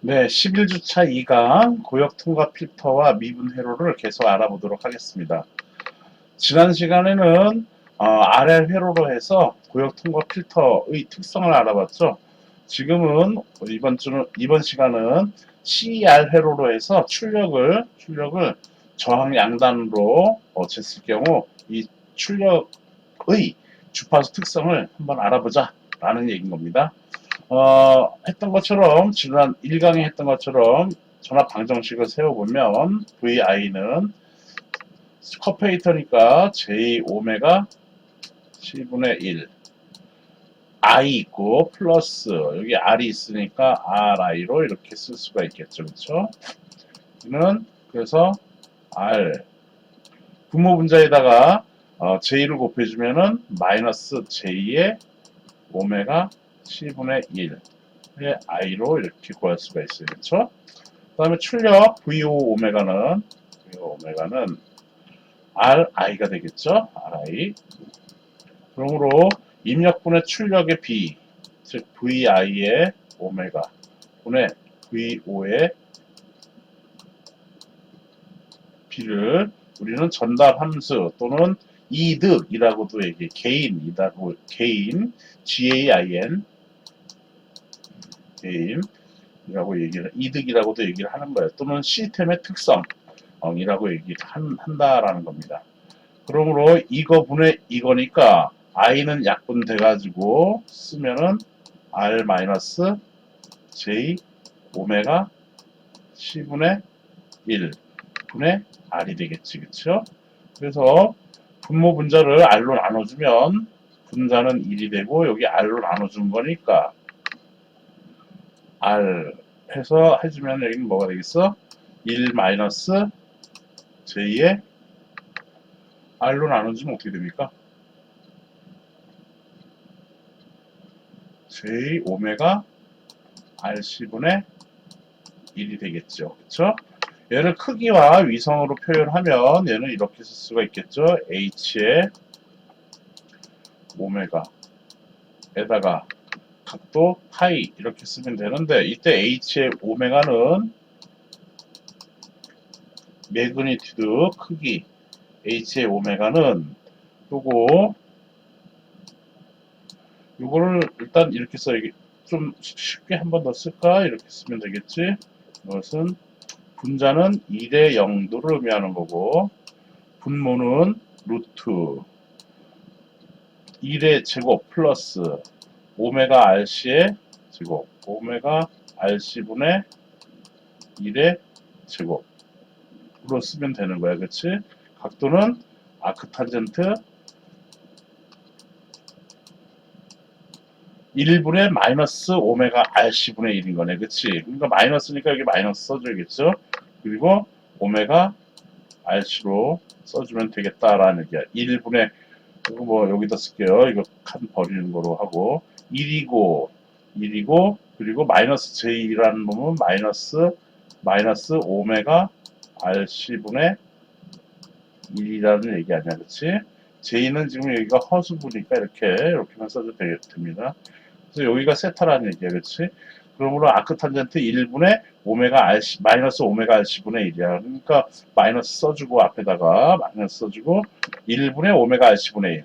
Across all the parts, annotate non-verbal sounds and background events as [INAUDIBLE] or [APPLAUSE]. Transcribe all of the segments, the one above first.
네, 11주차 2강 고역 통과 필터와 미분 회로를 계속 알아보도록 하겠습니다. 지난 시간에는 어, RL 회로로 해서 고역 통과 필터의 특성을 알아봤죠. 지금은 이번 주는 이번 시간은 CR 회로로 해서 출력을 출력을 저항 양단으로 어, 쟀을 경우 이 출력의 주파수 특성을 한번 알아보자라는 얘기인 겁니다. 어, 했던 것처럼 지난 1강에 했던 것처럼 전압 방정식을 세워보면 VI는 커페이터니까 J 오메가 C분의 1 I 있고 플러스 여기 R이 있으니까 RI로 이렇게 쓸 수가 있겠죠. 그렇죠 이는 그래서 R. 분모 분자에다가 어, J를 곱해주면은 마이너스 J의 오메가 C분의 1의 I로 이렇게 구할 수가 있어요. 그렇죠? 그 다음에 출력 VO 오메가는 VO 오메가는 RI가 되겠죠? RI 그러므로 입력분의 출력의 B 즉 VI의 오메가 분의 VO의 B를 우리는 전답 함수 또는 이득이라고도 얘기, 개인이라고, 개인, GAIN, 게임이라고 얘기를 이득이라고도 얘기를 하는 거예요. 또는 시스템의 특성이라고 얘기를 한, 한다라는 겁니다. 그러므로 이거 분의 이거니까 i는 약분 돼가지고 쓰면은 r 마이너스 j 오메가 c분의 1 분의 r이 되겠지, 그쵸? 그래서 분모 분자를 r로 나눠주면 분자는 1이 되고 여기 r로 나눠준 거니까 R 해서 해주면 여기는 뭐가 되겠어? 1 마이너스 J의 R로 나눠주면 어떻게 됩니까? J 오메가 RC분의 1이 되겠죠. 그쵸? 얘를 크기와 위성으로 표현하면 얘는 이렇게 쓸 수가 있겠죠. H의 오메가에다가 각도 파이 이렇게 쓰면 되는데 이때 h의 오메가는 매그니튜드 크기 h의 오메가는 요거 요거를 일단 이렇게 써 이게 좀 쉽게 한 번 더 쓸까? 이렇게 쓰면 되겠지? 이것은 분자는 1의 0도를 의미하는 거고 분모는 루트 1의 제곱 플러스 오메가 RC의 제곱, 오메가 RC분의 1의 제곱으로 쓰면 되는 거야, 그치? 각도는 아크탄젠트 1분의 마이너스 오메가 RC분의 1인 거네, 그치? 그러니까 마이너스니까 여기 마이너스 써줘야겠죠? 그리고 오메가 RC로 써주면 되겠다라는 얘기야. 1분의 이거 뭐 여기다 쓸게요. 이거 칸 버리는 거로 하고 1이고 1이고 그리고 마이너스 J라는 놈은 마이너스 마이너스 오메가 RC분의 1이라는 얘기 아니야 그치? J는 지금 여기가 허수부니까 이렇게 이렇게만 써도 되, 됩니다. 그래서 여기가 세타라는 얘기야 그치? 그러므로 아크 탄젠트 1분의 오메가 RC 마이너스 오메가 RC분의 1이야. 그러니까 마이너스 써주고 앞에다가 마이너스 써주고 1분의 오메가 RC분의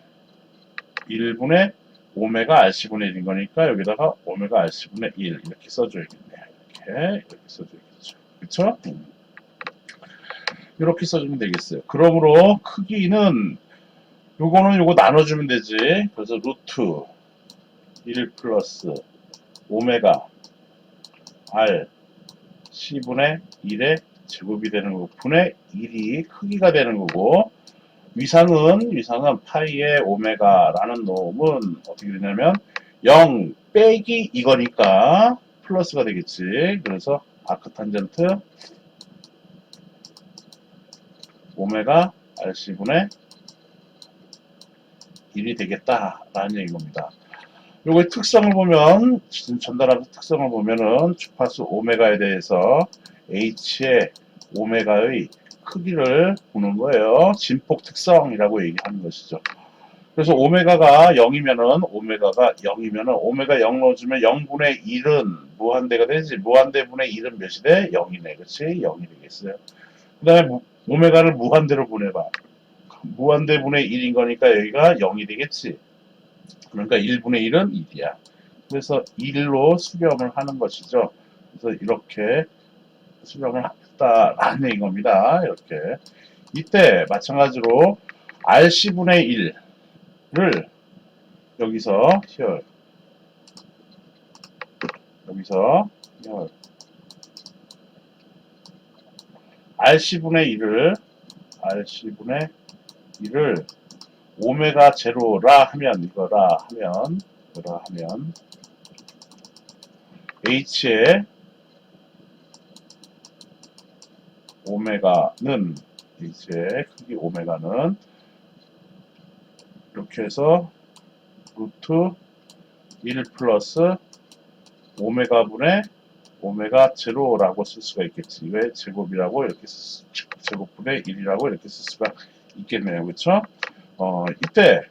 1 1분의 오메가 RC분의 1인 거니까 여기다가 오메가 RC분의 1 이렇게 써줘야겠네. 이렇게 이렇게 써줘야겠죠. 그쵸? 음. 이렇게 써주면 되겠어요. 그러므로 크기는 요거는 요거 나눠주면 되지. 그래서 루트 1 플러스 오메가 R C분의 1의 제곱이 되는 거고 분의 1이 크기가 되는 거고 위상은 위상은 파이의 오메가라는 놈은 어떻게 되냐면 0 빼기 이거니까 플러스가 되겠지. 그래서 아크 탄젠트 오메가 RC분의 1이 되겠다라는 얘기인 겁니다. 요거의 특성을 보면 전달하는 특성을 보면은 주파수 오메가에 대해서 H의 오메가의 크기를 보는 거예요. 진폭 특성이라고 얘기하는 것이죠. 그래서 오메가가 0이면은 오메가가 0이면은 오메가 0 넣어주면 0분의 1은 무한대가 되지 무한대분의 1은 몇이 돼? 0이네 그렇지? 0이 되겠어요 그 다음에 오메가를 무한대로 보내봐 무한대분의 1인 거니까 여기가 0이 되겠지 그러니까 1분의 1은 1이야 그래서 1로 수렴을 하는 것이죠 그래서 이렇게 수렴을 했다라는 얘기인 겁니다. 이렇게. 이때 마찬가지로 RC분의 1을 여기서 here. 여기서 here. RC분의 1을 RC분의 1을 오메가 제로라 하면 이거라 하면 이거라 하면 H의 오메가는 H의 크기 오메가는 이렇게 해서 루트 1 플러스 오메가 분의 오메가 제로라고 쓸 수가 있겠지. 왜 제곱이라고 이렇게 쓸 수, 제곱분의 1이라고 이렇게 쓸 수가 있겠네요. 그쵸? 어, 이때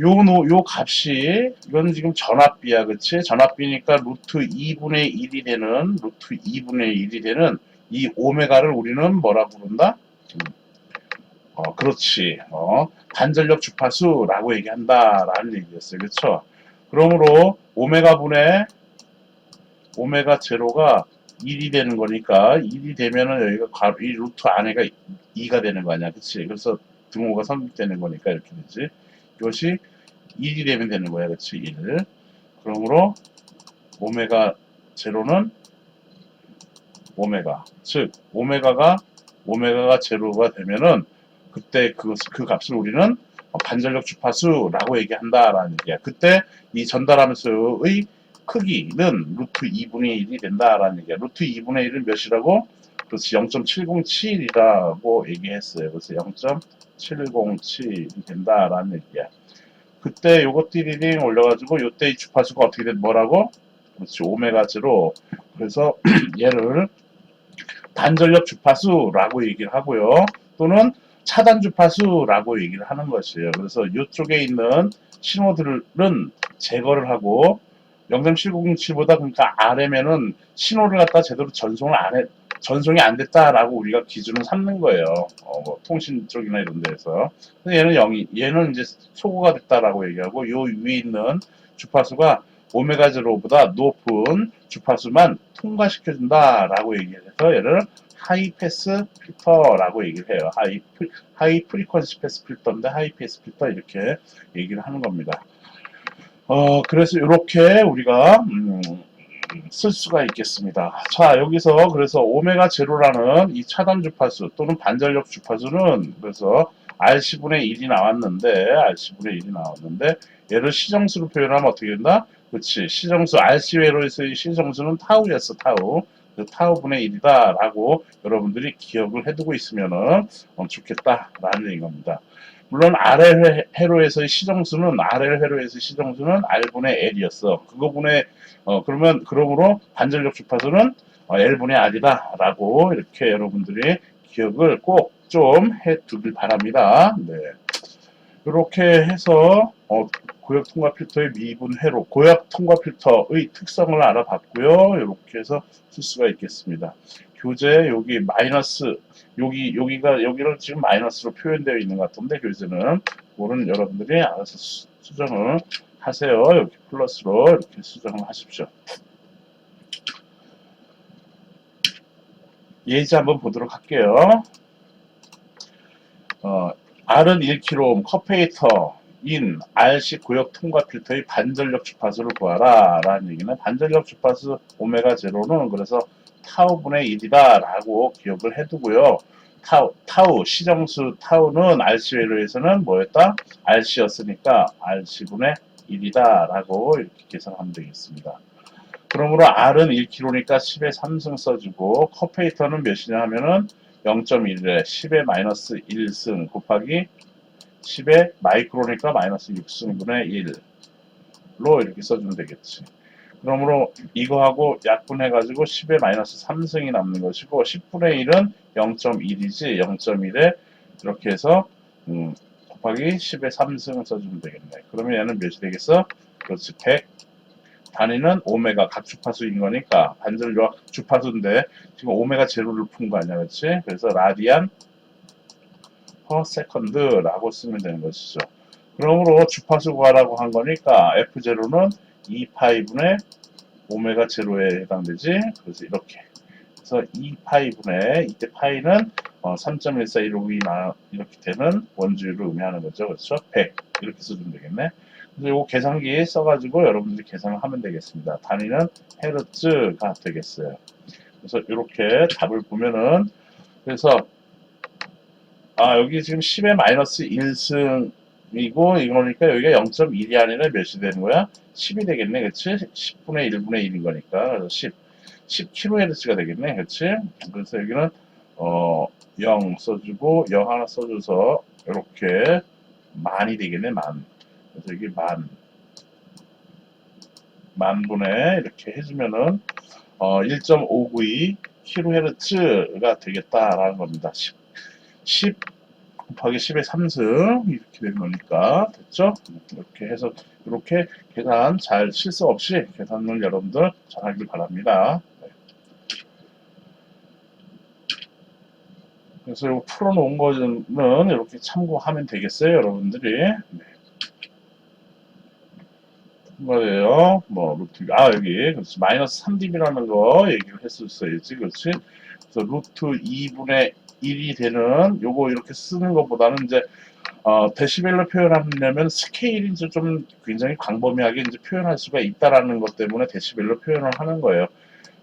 요, 노, 요 값이, 이건 지금 전압비야, 그치? 전압비니까 루트 2분의 1이 되는, 루트 2분의 1이 되는 이 오메가를 우리는 뭐라고 부른다? 어, 그렇지. 어, 반전력 주파수라고 얘기한다라는 얘기였어요. 그쵸? 그러므로 오메가 분의 오메가 제로가 1이 되는 거니까 1이 되면은 여기가 괄호, 이 루트 안에가 2가 되는 거 아니야. 그치? 그래서 등호가 성립되는 거니까 이렇게 되지. 이것이 1이 되면 되는 거야. 그치? 1. 그러므로 오메가 제로는 오메가. 즉, 오메가가, 오메가가 제로가 되면은 그때 그, 그 값을 우리는 반전력 주파수라고 얘기한다라는 얘기야. 그때 이 전달하면서의 크기는 루트 2분의 1이 된다라는 얘기야. 루트 2분의 1은 몇이라고? 그렇지 0.707이라고 얘기했어요. 그래서 0.707이 된다라는 얘기야. 그때 요거 띠리링 올려가지고 요때 이 주파수가 어떻게 된 뭐라고? 그렇지 오메가 제로. 그래서 [CLEARS THROAT] 얘를 단전력 주파수라고 얘기를 하고요. 또는 차단 주파수라고 얘기를 하는 것이에요. 그래서 이쪽에 있는 신호들은 제거를 하고 0.7007보다 그러니까 R에면은 신호를 갖다 제대로 전송을 안 해, 전송이 안 됐다라고 우리가 기준을 삼는 거예요. 어, 뭐 통신 쪽이나 이런 데서. 근데 얘는 0이, 얘는 이제 소거가 됐다라고 얘기하고 요 위에 있는 주파수가 오메가 제로보다 높은 주파수만 통과시켜준다라고 얘기해서 얘를 하이 패스 필터라고 얘기를 해요. 하이, 프리, 하이 프리퀀시 패스 필터인데 하이 패스 필터 이렇게 얘기를 하는 겁니다. 어, 그래서 이렇게 우리가 음, 쓸 수가 있겠습니다. 자, 여기서 그래서 오메가 제로라는 이 차단 주파수 또는 반전력 주파수는 그래서 RC분의 1이 나왔는데 RC분의 1이 나왔는데 얘를 시정수로 표현하면 어떻게 된다? 그렇지. 시정수 RC 회로에서의 시정수는 타우였어, 타우. 그 타우분의 1이다 라고 여러분들이 기억을 해두고 있으면 어, 좋겠다라는 얘기인 겁니다. 물론 RL 회로에서의 시정수는 RL 회로에서의 시정수는 R분의 L이었어. 그거분의 어 그러면 그러므로 반전력 주파수는 어, L분의 R이다 라고 이렇게 여러분들이 기억을 꼭 좀 해두길 바랍니다. 네. 이렇게 해서 어, 고역 통과 필터의 미분 회로, 고역 통과 필터의 특성을 알아봤고요. 이렇게 해서 쓸 수가 있겠습니다. 교재 여기 마이너스 여기 여기가 여기는 지금 마이너스로 표현되어 있는 것 같은데 교재는 그거는 여러분들이 알아서 수, 수정을 하세요. 이렇게 플러스로 이렇게 수정을 하십시오. 예제 한번 보도록 할게요. 어, R은 1kΩ 커페이터 인 RC 고역 통과 필터의 반전력 주파수를 구하라 라는 얘기는 반전력 주파수 오메가 제로는 그래서 타우분의 1이다 라고 기억을 해두고요. 타우, 타우, 시정수 타우는 RC 회로에서는 뭐였다? RC였으니까 RC분의 1이다 라고 이렇게 계산하면 되겠습니다. 그러므로 R은 1kg니까 10의 3승 써주고 커페이터는 몇이냐 하면은 0.1에 10의 마이너스 1승 곱하기 10의 마이크로니까 마이너스 6승분의 1로 이렇게 써주면 되겠지. 그러므로 이거하고 약분해가지고 10의 마이너스 3승이 남는 것이고 10분의 1은 0.1이지 0.1에 이렇게 해서 음, 곱하기 10의 3승을 써주면 되겠네. 그러면 얘는 몇이 되겠어? 그렇지, 100. 단위는 오메가 각 주파수인 거니까 반절과 주파수인데 지금 오메가 제로를 푼 거 아니야, 그렇지? 그래서 라디안 per second라고 쓰면 되는 것이죠. 그러므로 주파수 구하라고 한 거니까 F0는 2파이분의 오메가 제로에 해당되지. 그래서 이렇게. 그래서 2파이분의 이때 파이는 어, 3.1415나 이렇게 되는 원주율을 의미하는 거죠. 그렇죠? 100 이렇게 써주면 되겠네. 그래서 이거 계산기 써가지고 여러분들이 계산을 하면 되겠습니다. 단위는 헤르츠가 되겠어요. 그래서 이렇게 답을 보면은 그래서 아 여기 지금 10의 마이너스 1승이고 이거니까 여기가 0.1이 아니라 몇이 되는 거야? 10이 되겠네, 그렇지? 10분의 1분의 1인 거니까 그래서 10, 10kHz가 되겠네, 그렇지? 그래서 여기는 어, 0 써주고 0 하나 써줘서 이렇게 만이 되겠네, 만. 그래서 이게 만. 만분의 이렇게 해주면은 어, 1.592 kHz가 되겠다라는 겁니다. 10, 10 곱하기 10의 3승 이렇게 되는 거니까 됐죠? 이렇게 해서 이렇게 계산 잘 실수 없이 계산을 여러분들 잘 하길 바랍니다. 네. 그래서 이거 풀어놓은 거는 이렇게 참고하면 되겠어요, 여러분들이. 네. 거예요. 뭐 루트 아 여기 그렇지 마이너스 3dB라는 거 얘기를 했었어야지, 그렇지? 그래서 루트 2분의 1이 되는 요거 이렇게 쓰는 것보다는 이제 어, 데시벨로 표현하려면 스케일이 이제 좀 굉장히 광범위하게 이제 표현할 수가 있다라는 것 때문에 데시벨로 표현을 하는 거예요.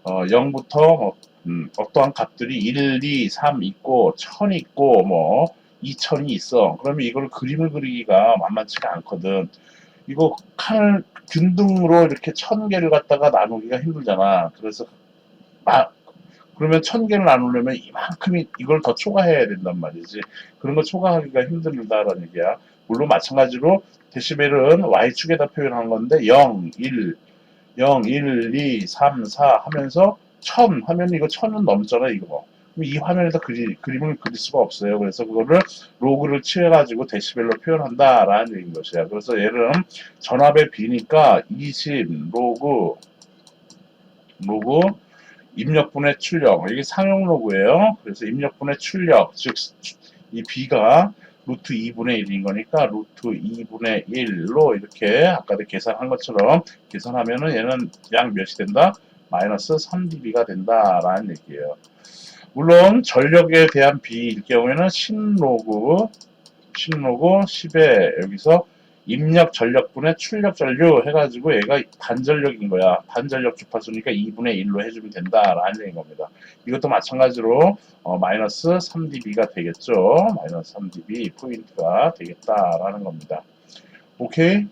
어, 0부터 뭐, 음, 어떠한 값들이 1, 2, 3 있고 1000 있고 뭐 2000이 있어. 그러면 이걸 그림을 그리기가 만만치가 않거든. 이거 칸을 균등으로 이렇게 1000개를 갖다가 나누기가 힘들잖아. 그래서 아, 그러면 1000개를 나누려면 이만큼이 이걸 더 초과해야 된단 말이지. 그런 거 초과하기가 힘들다라는 얘기야. 물론 마찬가지로 데시벨은 y축에다 표현한 건데 0, 1, 0, 1, 2, 3, 4 하면서 1000 하면 이거 1000은 넘잖아 이거. 이 화면에다 그리, 그림을 그릴 수가 없어요. 그래서 그거를 로그를 취해가지고 데시벨로 표현한다라는 얘기인 것이야. 그래서 얘는 전압의 비니까 20 로그 로그 입력분의 출력 이게 상용 로그예요. 그래서 입력분의 출력 즉 이 b가 루트 2분의 1인 거니까 루트 2분의 1로 이렇게 아까도 계산한 것처럼 계산하면은 얘는 약 몇이 된다? 마이너스 3dB가 된다라는 얘기예요. 물론 전력에 대한 비일 경우에는 신로그 신로그 10에 여기서 입력 전력분의 출력 전류 해가지고 얘가 반전력인 거야. 반전력 주파수니까 2분의 1로 해주면 된다라는 얘기인 겁니다. 이것도 마찬가지로 어, 마이너스 3dB가 되겠죠. 마이너스 3dB 포인트가 되겠다라는 겁니다. 오케이?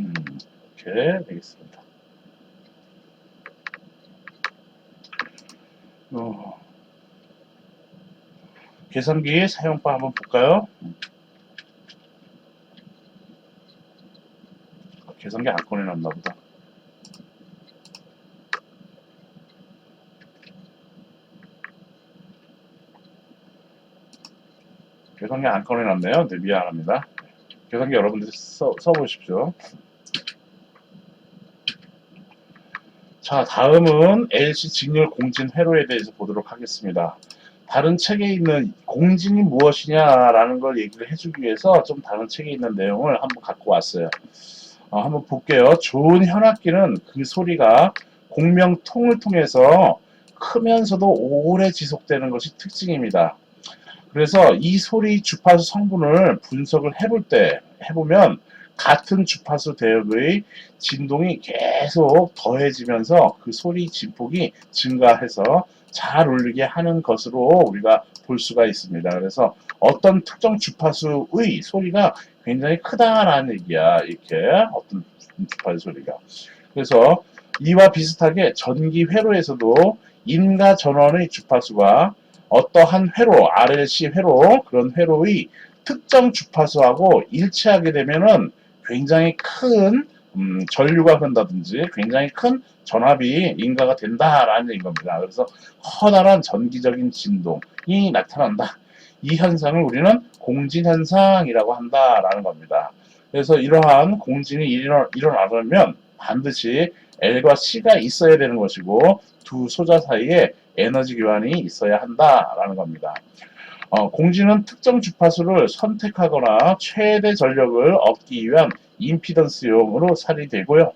음, 이렇게 되겠습니다. 어, 계산기 사용법 한번 볼까요? 계산기 안 꺼내놨나 보다. 계산기 안 꺼내놨네요. 네, 미안합니다. 계산기 여러분들이 써, 써보십시오. 자, 다음은 LC 직렬 공진 회로에 대해서 보도록 하겠습니다. 다른 책에 있는 공진이 무엇이냐라는 걸 얘기를 해주기 위해서 좀 다른 책에 있는 내용을 한번 갖고 왔어요. 어, 한번 볼게요. 좋은 현악기는 그 소리가 공명통을 통해서 크면서도 오래 지속되는 것이 특징입니다. 그래서 이 소리 주파수 성분을 분석을 해볼 때 해보면 같은 주파수 대역의 진동이 계속 더해지면서 그 소리 진폭이 증가해서 잘 울리게 하는 것으로 우리가 볼 수가 있습니다. 그래서 어떤 특정 주파수의 소리가 굉장히 크다라는 얘기야. 이렇게 어떤 주파수 소리가. 그래서 이와 비슷하게 전기 회로에서도 인가 전원의 주파수가 어떠한 회로, RLC 회로, 그런 회로의 특정 주파수하고 일치하게 되면은 굉장히 큰 음, 전류가 흐른다든지 굉장히 큰 전압이 인가가 된다라는 얘기인 겁니다. 그래서 커다란 전기적인 진동이 나타난다. 이 현상을 우리는 공진 현상이라고 한다라는 겁니다. 그래서 이러한 공진이 일어나, 일어나려면 반드시 L과 C가 있어야 되는 것이고 두 소자 사이에 에너지 교환이 있어야 한다라는 겁니다. 어, 공진은 특정 주파수를 선택하거나 최대 전력을 얻기 위한 임피던스용으로 살이 되고요.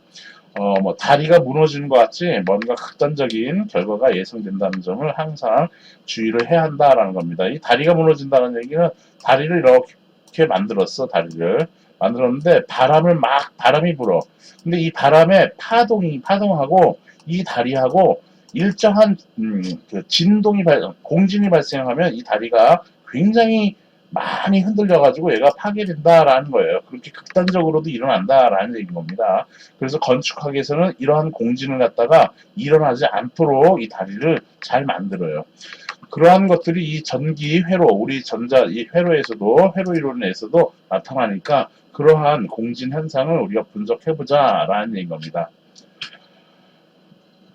어, 뭐 다리가 무너지는 것 같이 뭔가 극단적인 결과가 예상된다는 점을 항상 주의를 해야 한다라는 겁니다. 이 다리가 무너진다는 얘기는 다리를 이렇게 만들었어, 다리를. 만들었는데 바람을 막 바람이 불어. 근데 이 바람의 파동이 파동하고 이 다리하고 일정한 음, 그 진동이 발 공진이 발생하면 이 다리가 굉장히 많이 흔들려가지고 얘가 파괴된다라는 거예요. 그렇게 극단적으로도 일어난다라는 얘기인 겁니다. 그래서 건축학에서는 이러한 공진을 갖다가 일어나지 않도록 이 다리를 잘 만들어요. 그러한 것들이 이 전기 회로, 우리 전자 이 회로에서도 회로 이론에서도 나타나니까 그러한 공진 현상을 우리가 분석해보자라는 얘기인 겁니다.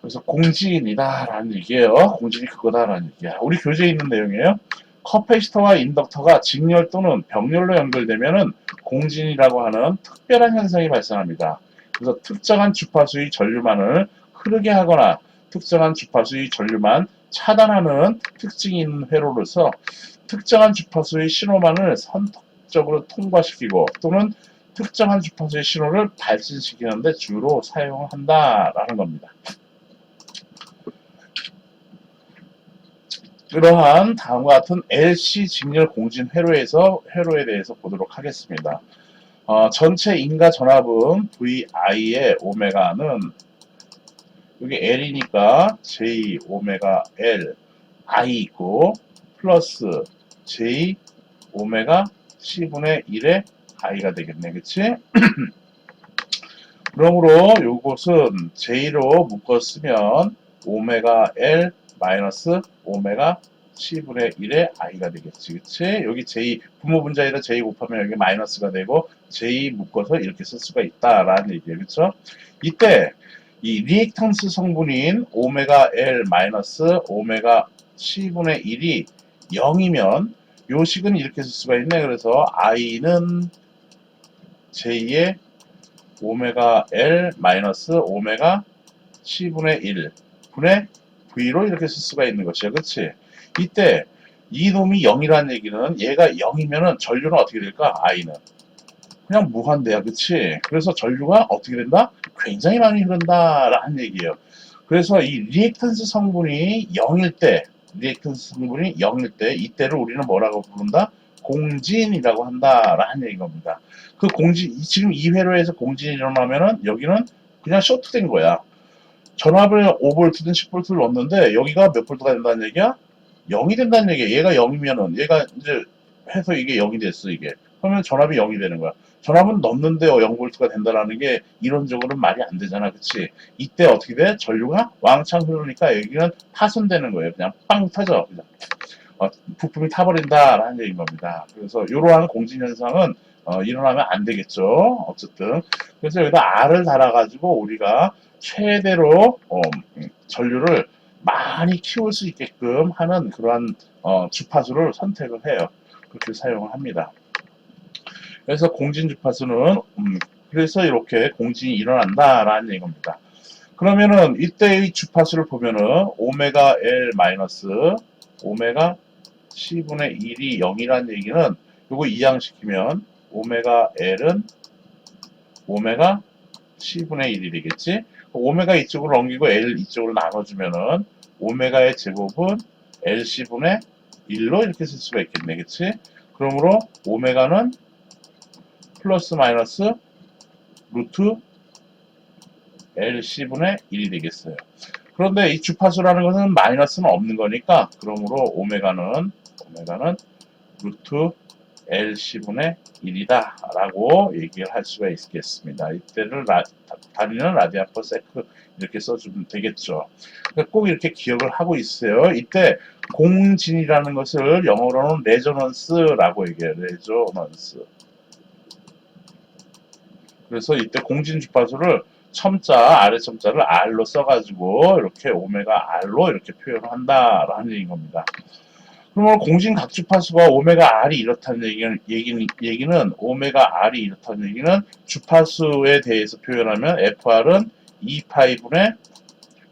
그래서 공진이다라는 얘기예요. 공진이 그거다라는 얘기야. 우리 교재에 있는 내용이에요. 커패시터와 인덕터가 직렬 또는 병렬로 연결되면은 공진이라고 하는 특별한 현상이 발생합니다. 그래서 특정한 주파수의 전류만을 흐르게 하거나 특정한 주파수의 전류만 차단하는 특징이 있는 회로로서 특정한 주파수의 신호만을 선택적으로 통과시키고 또는 특정한 주파수의 신호를 발진시키는데 주로 사용한다라는 겁니다. 이러한 다음과 같은 LC 직렬 공진 회로에서 회로에 대해서 보도록 하겠습니다. 어, 전체 인가 전압은 VI의 오메가는 여기 L이니까 J 오메가 L I 있고 플러스 J 오메가 C분의 1의 I가 되겠네. 그치? [CLEARS THROAT] 그러므로 요것은 J로 묶었으면 오메가 L 마이너스 오메가 C분의 1의 I가 되겠지. 그치? 여기 J, 부모 분자에다 J 곱하면 여기 마이너스가 되고 J 묶어서 이렇게 쓸 수가 있다라는 얘기예요. 그쵸? 이때 이 리액턴스 성분인 오메가 L 마이너스 오메가 C분의 1이 0이면 요 식은 이렇게 쓸 수가 있네. 그래서 I는 J의 오메가 L 마이너스 오메가 C분의 1 분의 V로 이렇게 쓸 수가 있는 것이야. 그치? 이때 이 놈이 0이라는 얘기는 얘가 0이면은 전류는 어떻게 될까? I는. 그냥 무한대야. 그치? 그래서 전류가 어떻게 된다? 굉장히 많이 흐른다 라는 얘기예요. 그래서 이 리액턴스 성분이 0일 때, 리액턴스 성분이 0일 때, 이때를 우리는 뭐라고 부른다? 공진이라고 한다 라는 얘기인 겁니다. 그 공진, 지금 이 회로에서 공진이 일어나면은 여기는 그냥 쇼트된 거야. 전압을 5V든 10V를 넣었는데 여기가 몇 볼트가 된다는 얘기야? 0이 된다는 얘기야. 얘가 0이면은 얘가 이제 해서 이게 0이 됐어 이게. 그러면 전압이 0이 되는 거야. 전압은 넣는데 0V가 된다라는 게 이론적으로는 말이 안 되잖아. 그치? 이때 어떻게 돼? 전류가 왕창 흐르니까 여기는 파손되는 거예요. 그냥 빵 터져. 그냥. 어, 부품이 타버린다라는 얘기인 겁니다. 그래서 이러한 공진 현상은 어, 일어나면 안 되겠죠. 어쨌든 그래서 여기다 R을 달아가지고 우리가 최대로 어, 음, 전류를 많이 키울 수 있게끔 하는 그러한 어, 주파수를 선택을 해요. 그렇게 사용을 합니다. 그래서 공진 주파수는 음, 그래서 이렇게 공진이 일어난다라는 얘기입니다. 그러면은 이때의 주파수를 보면은 오메가 L 마이너스 오메가 C분의 1이 0이라는 얘기는 요거 이항시키면 오메가 L은 오메가 C분의 1이 되겠지? 오메가 이쪽으로 넘기고 L 이쪽으로 나눠주면은 오메가의 제곱은 LC분의 1로 이렇게 쓸 수가 있겠네. 그치? 그러므로 오메가는 플러스 마이너스 루트 LC분의 1이 되겠어요. 그런데 이 주파수라는 것은 마이너스는 없는 거니까 그러므로 오메가는 오메가는 루트 LC분의 1이다 라고 얘기를 할 수가 있겠습니다. 이때를 라, 다리는 라디안 퍼 세크 이렇게 써주면 되겠죠. 꼭 이렇게 기억을 하고 있어요. 이때 공진이라는 것을 영어로는 레조넌스라고 얘기해요. 레조넌스. 그래서 이때 공진 주파수를 첨자, 아래 첨자를 R로 써가지고 이렇게 오메가 R로 이렇게 표현을 한다라는 얘기인 겁니다. 그러면 공진 각주파수가 오메가 R이 이렇다는 얘기는, 얘기는, 얘기는 오메가 R이 이렇다는 얘기는 주파수에 대해서 표현하면 FR은 2파이분의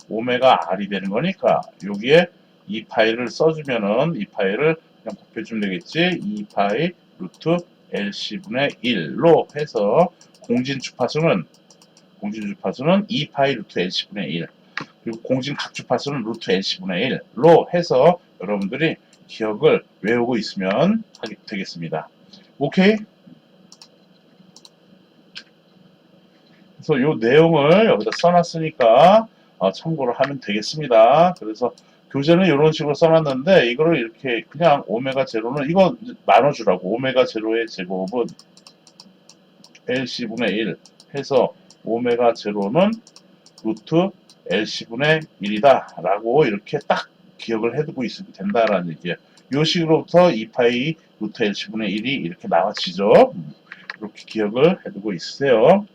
오메가 R이 되는 거니까 여기에 2파이를 써주면은 2파이를 그냥 곱해주면 되겠지? 2파이 루트 LC분의 1로 해서 공진 주파수는 공진 주파수는 2파이 루트 LC분의 1 그리고 공진 각주파수는 루트 LC분의 1로 해서 여러분들이 기억을 외우고 있으면 되겠습니다. 오케이? 그래서 이 내용을 여기다 써놨으니까 어, 참고를 하면 되겠습니다. 그래서 교재는 이런 식으로 써놨는데 이거를 이렇게 그냥 오메가 제로는 이거 나눠주라고 오메가 제로의 제곱은 LC분의 1 해서 오메가 제로는 루트 LC분의 1이다 라고 이렇게 딱 기억을 해두고 있으면 된다라는 얘기예요. 요 식으로부터 2파이 루트 LC분의 1이 이렇게 나와지죠. 음, 이렇게 기억을 해두고 있으세요.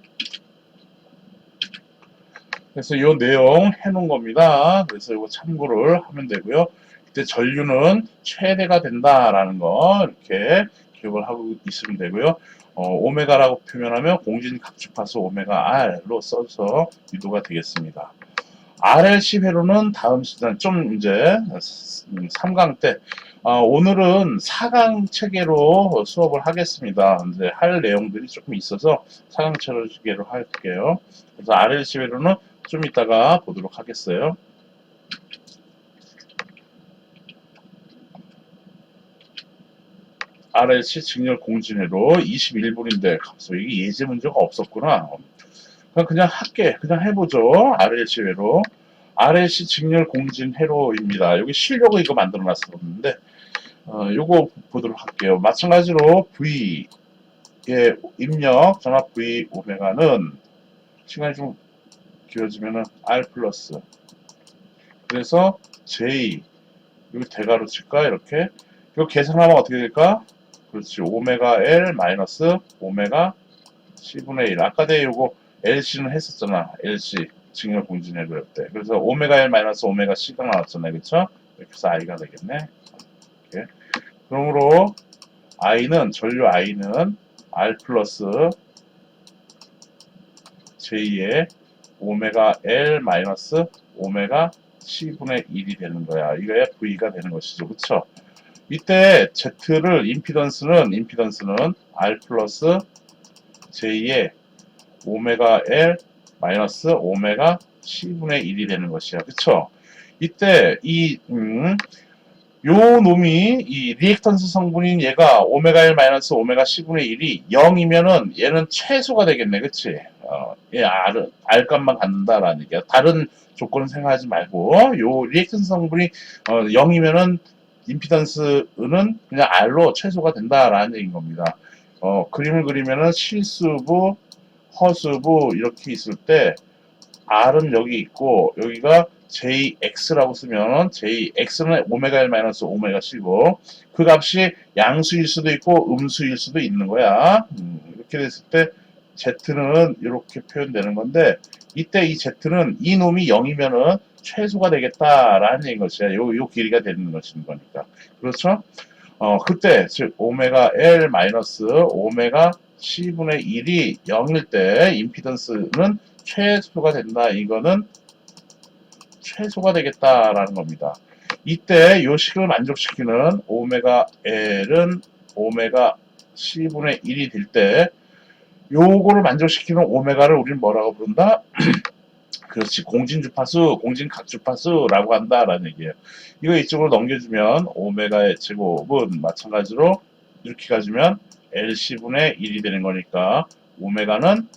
그래서 요 내용 해놓은 겁니다. 그래서 이거 참고를 하면 되고요. 그때 전류는 최대가 된다라는 거 이렇게 기억을 하고 있으면 되고요. 어, 오메가라고 표현하면 공진 각주파수 오메가 R로 써서 유도가 되겠습니다. RLC 회로는 다음 시간 좀 이제 3강 때 어, 오늘은 4강 체계로 수업을 하겠습니다. 이제 할 내용들이 조금 있어서 4강 체계로 할게요. 그래서 RLC 회로는 좀 이따가 보도록 하겠어요. RLC 직렬 공진회로 21분인데 갑자기 예제 문제가 없었구나. 그냥 할게. 그냥 해보죠. RLC 회로. RLC 직렬 공진 회로입니다. 여기 실력을 이거 만들어 놨었는데 어, 요거 보도록 할게요. 마찬가지로 V의 입력 전압 V 오메가는 시간이 좀 길어지면은 R 플러스 그래서 J 여기 대가로 칠까 이렇게 이거 계산하면 어떻게 될까? 그렇지 오메가 L 마이너스 오메가 C분의 1 아까 내 요거 LC는 했었잖아 LC 증열 공진해볼 때 그래서 오메가 L 마이너스 오메가 C가 나왔잖아요? 이렇게 해서 I가 되겠네 이렇게 그러므로 I는 전류 I는 R 플러스 J의 오메가 L 마이너스 오메가 C분의 1이 되는 거야. 이거야 V가 되는 것이죠. 그쵸? 이때 Z를, 임피던스는, 임피던스는 R 플러스 J의 오메가 L 마이너스 오메가 C분의 1이 되는 것이야. 그쵸? 이때 이, 음, 요 놈이 이 리액턴스 성분인 얘가 오메가 1 마이너스 오메가 10분의 1이 0이면은 얘는 최소가 되겠네. 그치? 어, 얘 R, R 값만 갖는다라는 얘기야. 다른 조건은 생각하지 말고 요 리액턴스 성분이 어, 0이면은 임피던스는 그냥 R로 최소가 된다라는 얘기인 겁니다. 어, 그림을 그리면은 실수부, 허수부 이렇게 있을 때 R은 여기 있고 여기가 JX라고 쓰면 JX는 오메가 1 마이너스 오메가 C고 그 값이 양수일 수도 있고 음수일 수도 있는 거야. 음, 이렇게 됐을 때 Z는 이렇게 표현되는 건데 이때 이 Z는 이 놈이 0이면은 최소가 되겠다라는 얘기인 것이야. 요, 요 길이가 되는 것인 거니까. 그렇죠? 어, 그때 즉 오메가 L 마이너스 오메가 C분의 1이 0일 때 임피던스는 최소가 된다. 이거는 최소가 되겠다라는 겁니다. 이때 요 식을 만족시키는 오메가 L은 오메가 C분의 1이 될 때 요거를 만족시키는 오메가를 우리는 뭐라고 부른다? [CLEARS THROAT] 그렇지 공진 주파수, 공진 각 주파수라고 한다라는 얘기예요. 이거 이쪽으로 넘겨주면 오메가의 제곱은 마찬가지로 이렇게 가주면 LC분의 1이 되는 거니까 오메가는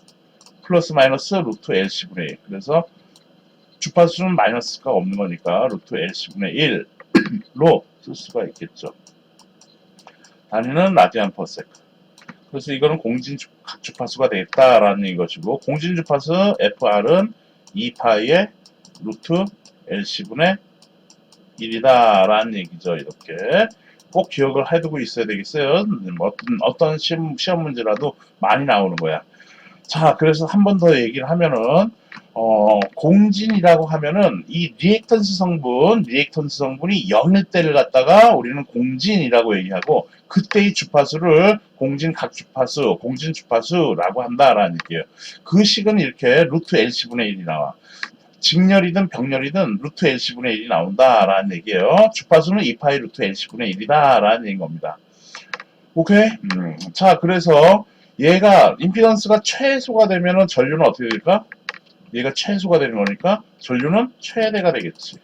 플러스 마이너스 루트 LC분의 1 그래서 주파수는 마이너스가 없는 거니까 루트 LC분의 1로 [CLEARS THROAT] 쓸 수가 있겠죠. 단위는 라디안 퍼세크. 그래서 이거는 공진 주- 각주파수가 되겠다라는 것이고 공진 주파수 FR은 2파이의 루트 LC분의 1이다라는 얘기죠. 이렇게 꼭 기억을 해두고 있어야 되겠어요. 음, 어떤, 어떤 시험, 시험 문제라도 많이 나오는 거야. 자, 그래서 한 번 더 얘기를 하면은 어, 공진이라고 하면은 이 리액턴스 성분, 리액턴스 성분이 0일 때를 갖다가 우리는 공진이라고 얘기하고 그때의 주파수를 공진 각 주파수, 공진 주파수라고 한다라는 얘기예요. 그 식은 이렇게 루트 LC분의 1이 나와. 직렬이든 병렬이든 루트 LC분의 1이 나온다라는 얘기예요. 주파수는 2파이 루트 LC분의 1이다라는 얘기인 겁니다. 오케이? 음, 자, 그래서 얘가 임피던스가 최소가 되면은 전류는 어떻게 될까? 얘가 최소가 되는 거니까 전류는 최대가 되겠지.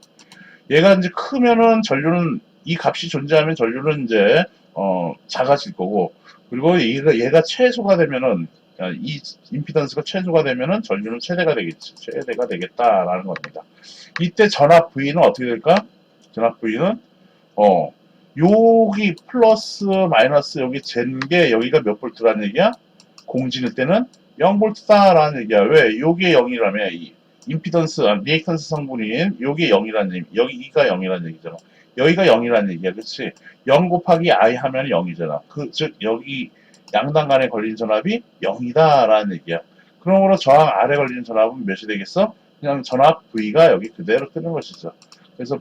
얘가 이제 크면은 전류는 이 값이 존재하면 전류는 이제 어 작아질 거고 그리고 얘가 얘가 최소가 되면은 아, 이 임피던스가 최소가 되면은 전류는 최대가 되겠지. 최대가 되겠다라는 겁니다. 이때 전압 V는 어떻게 될까? 전압 V는 어 여기 플러스 마이너스 여기 잰게 여기가 몇 볼트라는 얘기야? 공진일 때는 0볼트다라는 얘기야. 왜? 요게 0이라며. 이 임피던스, 아, 리액턴스 성분인 요게 0이라는 얘기, 여기가 0이라는 얘기잖아. 여기가 0이라는 얘기야. 그치? 0 곱하기 i 하면 0이잖아. 그, 즉, 여기 양당 간에 걸린 전압이 0이다 라는 얘기야. 그러므로 저항 아래 걸리는 전압은 몇이 되겠어? 그냥 전압 V가 여기 그대로 뜨는 것이죠. 그래서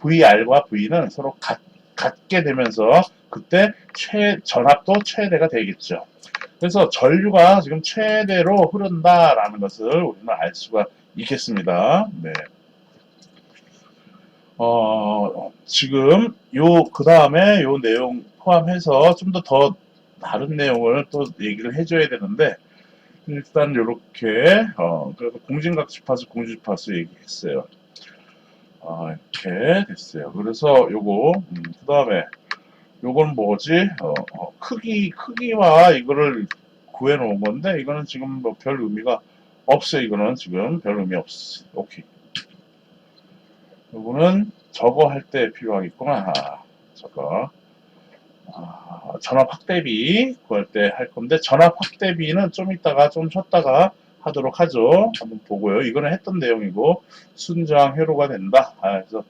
VR과 V는 서로 같, 같게 되면서 그때 최, 전압도 최대가 되겠죠. 그래서 전류가 지금 최대로 흐른다라는 것을 우리는 알 수가 있겠습니다. 네. 어, 지금 요, 그 다음에 요 내용 포함해서 좀 더더 다른 내용을 또 얘기를 해줘야 되는데, 일단 요렇게, 어, 그래서 공진각 주파수, 공주 주파수 얘기했어요. 아, 이렇게 됐어요. 그래서 요거, 음, 그 다음에 요건 뭐지? 어, 어, 크기, 크기와 이거를 구해 놓은 건데, 이거는 지금 뭐 별 의미가 없어요. 이거는 지금 별 의미 없어. 오케이. 요거는 저거 할 때 필요하겠구나. 저거. 아, 전압 확대비 구할 때 할 건데, 전압 확대비는 좀 이따가, 좀 쉬었다가 하도록 하죠. 한번 보고요. 이거는 했던 내용이고, 순정 회로가 된다. 아, 그래서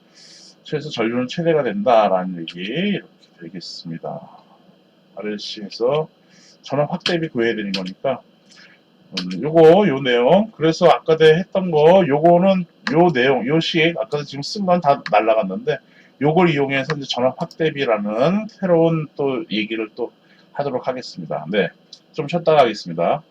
최소 전류는 최대가 된다라는 얘기 이렇게 되겠습니다. RLC에서 전압 확대비 구해야 되는 거니까 음, 요거 요 내용 그래서 아까 내 했던 거 요거는 요 내용 요식 아까 지금 쓴 건 다 날라갔는데 요걸 이용해서 이제 전압 확대비라는 새로운 또 얘기를 또 하도록 하겠습니다. 네. 좀 쉬었다가 하겠습니다.